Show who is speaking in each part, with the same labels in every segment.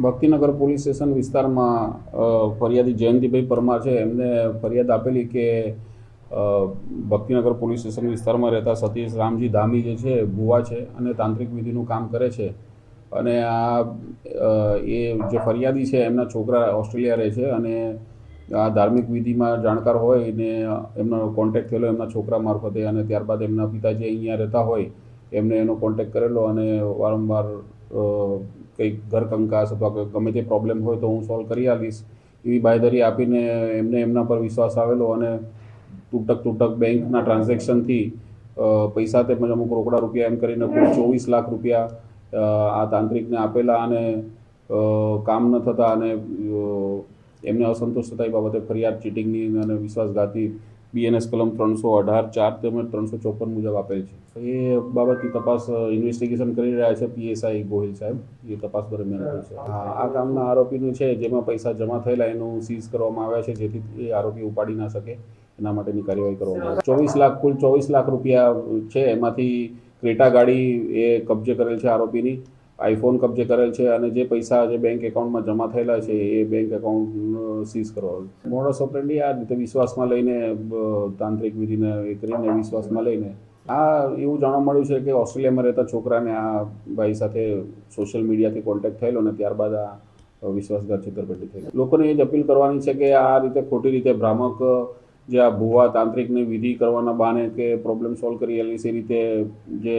Speaker 1: Bhaktinagar police station વિસ્તારમાં ફરિયાદી જયંતિભાઈ પરમાર છે. એમને ફરિયાદ આપેલી કે ભક્તિનગર પોલીસ સ્ટેશન વિસ્તારમાં રહેતા સતીશ રામજી ધામી જે છે, ભુવા છે અને તાંત્રિક વિધિનું કામ કરે છે. અને આ એ જે ફરિયાદી છે, એમના છોકરા ઓસ્ટ્રેલિયા રહે છે અને આ ધાર્મિક વિધિમાં જાણકાર હોય ને એમનો કોન્ટેક્ટ થયેલો એમના છોકરા મારફતે અને ત્યારબાદ એમના પિતાજી અહીંયા રહેતા હોય, એમને એનો કોન્ટેક્ટ કરેલો અને વારંવાર કંઈક ઘર કંકાસ અથવા ગમે તે પ્રોબ્લેમ હોય તો હું સોલ્વ કરી આવીશ એવી બાયદરી આપીને એમને એમના પર વિશ્વાસ આવેલો અને તૂટક તૂટક બેંકના ટ્રાન્ઝેક્શનથી પૈસા તેમજ અમુક રોકડા રૂપિયા એમ કરીને કુલ ચોવીસ લાખ રૂપિયા આ તાંત્રિકને આપેલા અને કામ ન થતાં અને એમને અસંતોષ થતા એ બાબતે ફરિયાદ ચીટિંગની અને વિશ્વાસઘાતી બીએનએસ કલમ ત્રણસો અઢાર, ચાર તેમજ ત્રણસો ચોપન મુજબ આપેલ છે. એ બાબતની તપાસ ઇન્વેસ્ટિગેશન કરી રહ્યા છે પીએસઆઈ ગોહિલ સાહેબ. એ તપાસ દરમિયાન છે. આ કામના આરોપીનું છે, જેમાં પૈસા જમા થયેલા એનું સીઝ કરવામાં આવ્યા છે, જેથી એ આરોપી ઉપાડી ના શકે. એના માટેની કાર્યવાહી કરવામાં આવે. ચોવીસ લાખ, કુલ ચોવીસ લાખ રૂપિયા છે. એમાંથી ક્રેટા ગાડી એ કબજે કરેલ છે આરોપીની. આઈફોન કબજે કરેલ છે અને જે પૈસા જે બેંક એકાઉન્ટમાં જમા થયેલા છે, એ બેંક એકાઉન્ટ સીઝ કરવામાં મોડસ ઓપરેન્ડી આ રીતે વિશ્વાસમાં લઈને તાંત્રિક વિધિને એ કરીને વિશ્વાસમાં લઈને, આ એવું જાણવા મળ્યું છે કે ઓસ્ટ્રેલિયામાં રહેતા છોકરાને આ ભાઈ સાથે સોશિયલ મીડિયાથી કોન્ટેક્ટ થયેલો અને ત્યારબાદ આ વિશ્વાસઘાત છેતરપિંડી થઈ. લોકોને એ જ અપીલ કરવાની છે કે આ રીતે ખોટી રીતે ભ્રામક, જે આ ભુવા તાંત્રિકની વિધિ કરવાના બહાને કે પ્રોબ્લેમ સોલ્વ કરી આલીશ એ રીતે જે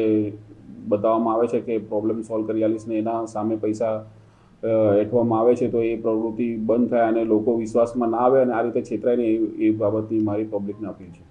Speaker 1: બતાવવામાં આવે છે કે પ્રોબ્લેમ સોલ્વ કરી આલીશને, એના સામે પૈસા એઠવામાં આવે છે તો એ પ્રવૃત્તિ બંધ થાય અને લોકો વિશ્વાસમાં ના આવે અને આ રીતે છેતરાય ને એ બાબતની મારી પબ્લિકને અપીલ છે.